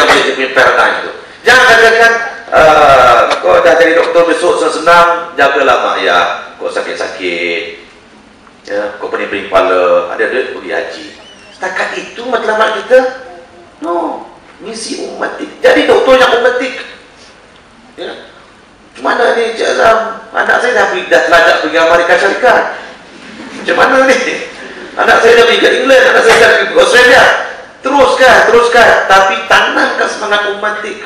boleh dia punya paradigm tu. Jangan katakan, uh, kau dah jadi doktor besok senang, jagalah mak ya, kau sakit-sakit, ya, kau pening-pening kepala, ada duit pergi haji. Setakat itu matlamat kita? No, misi umatik. Jadi doktor yang umatik. Ya. Mana ni Cik Azam? Anak saya dah dah telajak pergi Amerika Syarikat. Macam mana ni? Anak saya dah pergi ke England, anak saya dah pergi ke Australia. Teruskan, teruskan. Tapi tanamkan semangat umatik.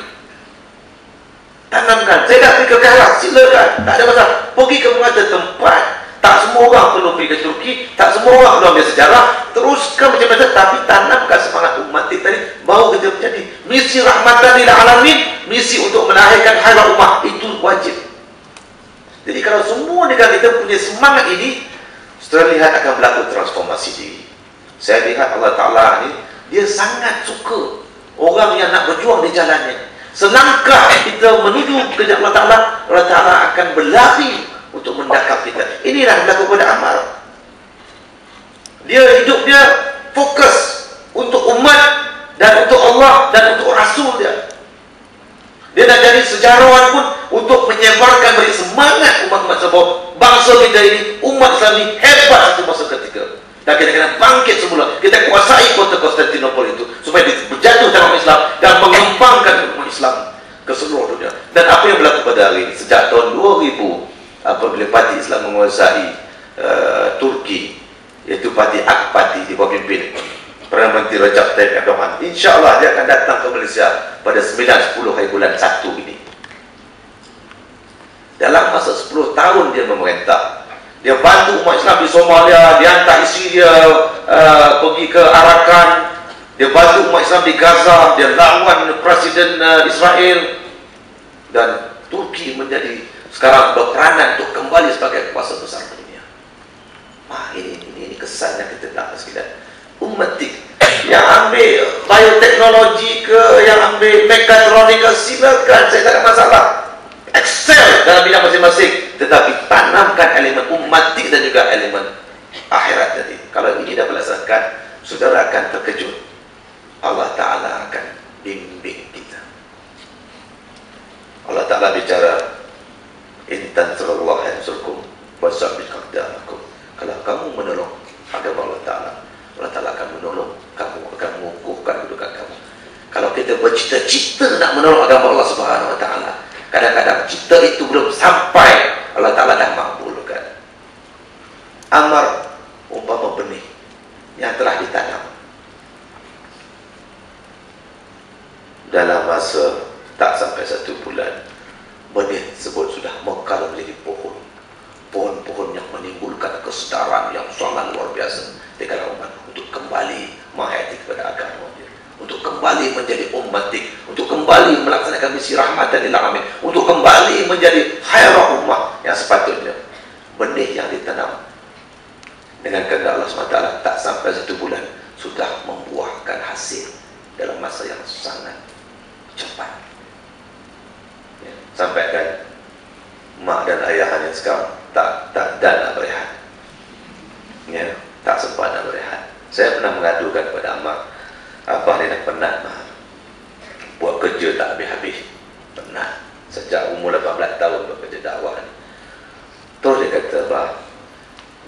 Tanamkan. Saya dah pergi ke Kalah, silakan. Tak ada masalah. Pergi ke mana tempat. Tak semua orang perlu pergi ke Turki. Tak semua orang perlu ambil sejarah. Teruskan macam mana. Tapi tanamkan semangat umatik tadi. Baru kita menjadi misi rahmatan lil alamin. Misi untuk melahirkan hayat umat. Itu wajib. Jadi kalau semua negara kita punya semangat ini. Setelah lihat akan berlaku transformasi diri. Saya lihat Allah Ta'ala ni. Dia sangat suka. Orang yang nak berjuang di jalannya. Selangkah kita menuju ke Allah Ta'ala, Allah Ta'ala akan berlari untuk mendakap kita. Inilah berlaku pada amal. Dia hidup dia fokus untuk umat dan untuk Allah dan untuk Rasul dia. Dia nak jadi sejarawan pun untuk menyebarkan beri semangat umat-umat sebab bangsa kita ini, umat Islam ini hebat satu masa ketika. Dan kita kena bangkit semula. Kita kuasai kota Konstantinopel itu. Supaya berjatuh dalam Islam. Dan mengembangkan umat Islam ke seluruh dunia. Dan apa yang berlaku pada hari ini? Sejak tahun 2000. Apabila parti Islam menguasai uh, Turki. Iaitu parti AK Parti di bawah pimpin. Perdana Menteri Rajab Tayyip Erdogan. InsyaAllah dia akan datang ke Malaysia pada 9-10 hari bulan 1 ini. Dalam masa 10 tahun dia memerintah dia bantu umat Islam di Somalia, dia hantar isteri dia uh, pergi ke Arakan, dia bantu umat Islam di Gaza, dia lawan Presiden uh, Israel dan Turki menjadi sekarang berperanan untuk kembali sebagai kuasa besar dunia. Wah, ini, ini, ini kesan yang kita nak sekalian. Umatik yang ambil bioteknologi ke, yang ambil mekatronik ke, silakan, saya tak ada masalah. Excel dalam bidang masing-masing. Tetapi tanamkan elemen umatik dan juga elemen akhirat tadi. Kalau ini dah dilaksanakan saudara akan terkejut. Allah Ta'ala akan bimbing bicara intan surullah yang surkum wasabit qadamakum kalau kamu menolong agama Allah Ta'ala Allah Ta'ala akan menolong kamu akan mengukuhkan kedudukan kamu. Kalau kita bercita-cita nak menolong agama Allah Subhanahu Wa Ta'ala Kadang-kadang cita itu belum sampai Allah Ta'ala dah makbulkan. Amar umpama benih Yang telah ditanam Dalam masa tak sampai satu bulan Benih tersebut sudah mekar menjadi pohon Pohon-pohon yang menimbulkan kesedaran yang sangat luar biasa Di kalangan umat untuk kembali menghayati kepada agama untuk kembali menjadi ummatik untuk kembali melaksanakan misi rahmat dan alamin untuk kembali menjadi khairah ummah yang sepatutnya benih yang ditanam dengan kehendak Allah SWT tak sampai satu bulan sudah membuahkan hasil dalam masa yang sangat cepat ya. sampai kan mak dan ayah hanya sekarang tak tak dan nak berehat ya. tak sempat nak berehat saya pernah mengadukan kepada amak Abah dia dah penat mah. Buat kerja tak habis-habis. Penat. Sejak umur 18 tahun buat kerja dakwah ni. Terus dia kata, Abah,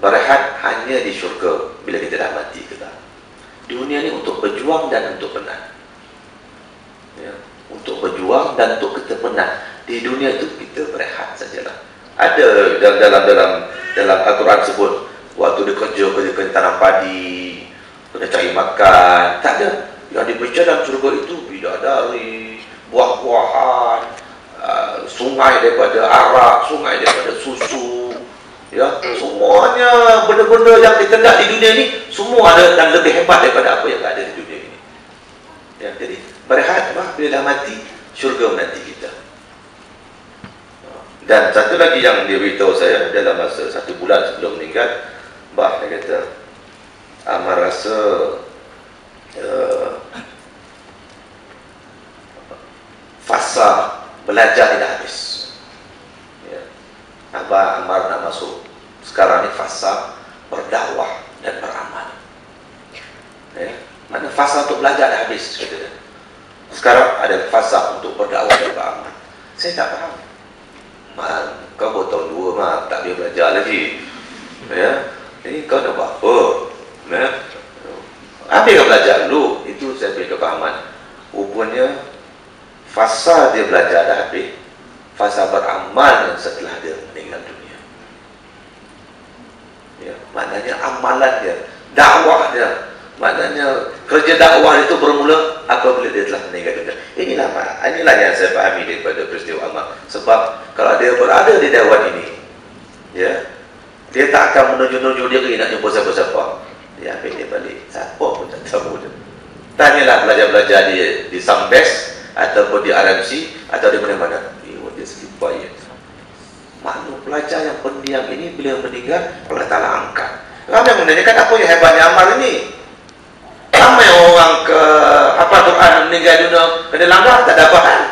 berehat hanya di syurga bila kita dah mati kita. Dunia ni untuk berjuang dan untuk penat. Ya. Untuk berjuang dan untuk kita penat. Di dunia tu kita berehat sajalah. Ada dalam dalam dalam, dalam Al-Quran sebut waktu dia kerja kerja kerja tanam padi, kena cari makan tak ada yang dibaca dalam surga itu bidadari buah-buahan uh, sungai daripada arak sungai daripada susu ya. Semuanya benda-benda yang ditendak di dunia ini semua ada dan lebih hebat daripada apa yang ada di dunia ini. Ya jadi berehat bah, bila dah mati syurga menanti kita. Dan satu lagi yang dia beritahu saya dalam masa satu bulan sebelum meninggal bah dia kata Amar rasa uh, fasa belajar tidak habis. Ya. Abah nak masuk sekarang ni fasa berdakwah dan beramal. Ya. Mana fasa untuk belajar dah habis. Sekarang ada fasa untuk berdakwah dan beramal saya tak faham Man, kau baru tahun dua mah tak boleh belajar lagi ya ini kau nak buat apa ya apa yang belajar dulu itu saya beri kepahaman rupanya fasa dia belajar dah habis fasa beramal setelah dia meninggal dunia ya maknanya amalan dia dakwah dia maknanya kerja dakwah itu bermula apabila dia telah meninggal dunia inilah inilah yang saya pahami daripada peristiwa amal sebab kalau dia berada di dewan ini ya dia tak akan menuju-nuju diri nak jumpa siapa-siapa. Dia ambil dia balik. Siapa pun tak tahu dia. Tanyalah belajar-belajar di, di Sambes ataupun di RMC atau di mana-mana. Dia, dia sedikit baik. Maknum pelajar yang pendiam ini bila meninggal Allah Ta'ala angkat. Ramai yang menanyakan apa yang hebatnya amal ini. Ramai orang ke apa Quran meninggal dunia kena langgar tak dapat kan?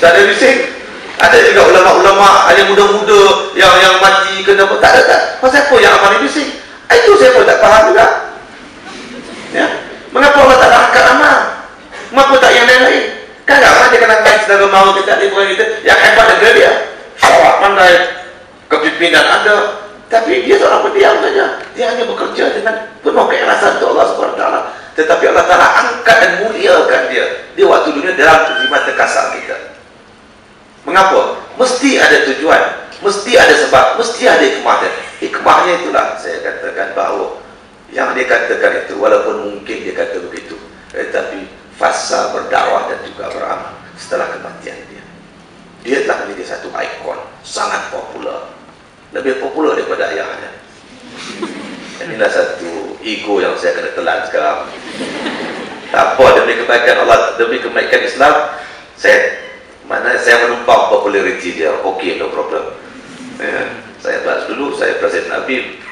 Tak ada bising ada juga ulama-ulama yang muda-muda yang yang mati kena tak ada tak pasal apa yang amal bising itu saya pun tak faham juga ya mengapa Allah tak angkat amal? Mengapa tak yang lain-lain? Kan tak dia kena angkat saudara mahu kita liburan kita yang hebat negara dia. Awak pandai kepimpinan ada. Tapi dia seorang pendiam saja. Dia hanya bekerja dengan penuh keikhlasan untuk Allah SWT tetapi Allah Ta'ala angkat dan muliakan dia di waktu dunia dalam mata kasar kita. Mengapa? Mesti ada tujuan, mesti ada sebab, mesti ada hikmah dia. Hikmahnya itulah saya katakan bahawa yang dia katakan itu walaupun mungkin dia kata begitu, tetapi fasa berdakwah dan juga beramal setelah kematian dia. Dia telah menjadi satu ikon sangat popular. Lebih popular daripada ayahnya. Inilah satu ego yang saya kena telan sekarang. Tak apa demi kebaikan Allah, demi kebaikan Islam, saya mana saya menumpang populariti dia okey no problem ya. saya bahas dulu saya Presiden Nabi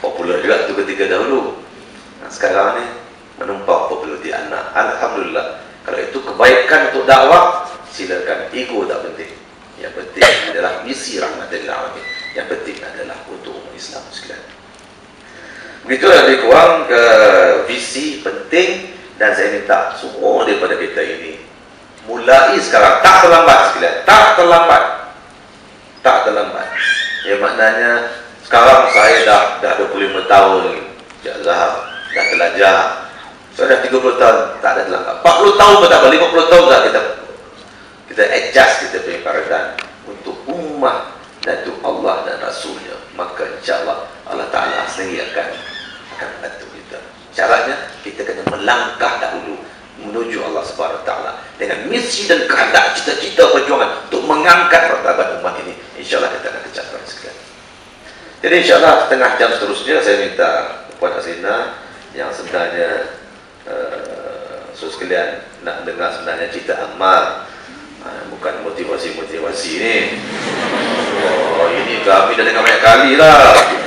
popular juga tu ketika dahulu. Nah, sekarang ni menumpang populariti anak. Alhamdulillah kalau itu kebaikan untuk dakwah silakan. Ego tak penting. Yang penting adalah misi rahmat alamin. Yang penting adalah untuk umat Islam sekalian. Begitu lebih kurang ke visi penting dan saya minta semua daripada kita ini mulai sekarang. Tak terlambat sekalian. Tak terlambat. Tak terlambat. Ya maknanya sekarang saya dah dah 25 tahun Zahab dah terlajar saya dah 30 tahun tak ada terlambat 40 tahun pun tak apa 50 tahun dah kita kita adjust kita punya paradigm untuk umat dan untuk Allah dan Rasulnya. Maka insyaAllah Allah Ta'ala sendiri akan akan bantu kita. Caranya kita kena melangkah dahulu menuju Allah Subhanahu taala dengan misi dan kehendak cita-cita perjuangan untuk mengangkat martabat umat ini. Insyaallah kita akan sekali. Jadi insyaallah setengah jam seterusnya saya minta kepada Azina yang sebenarnya uh, sekalian nak dengar sebenarnya cerita amal uh, bukan motivasi-motivasi ni. Oh ini kami dah dengar banyak kali lah.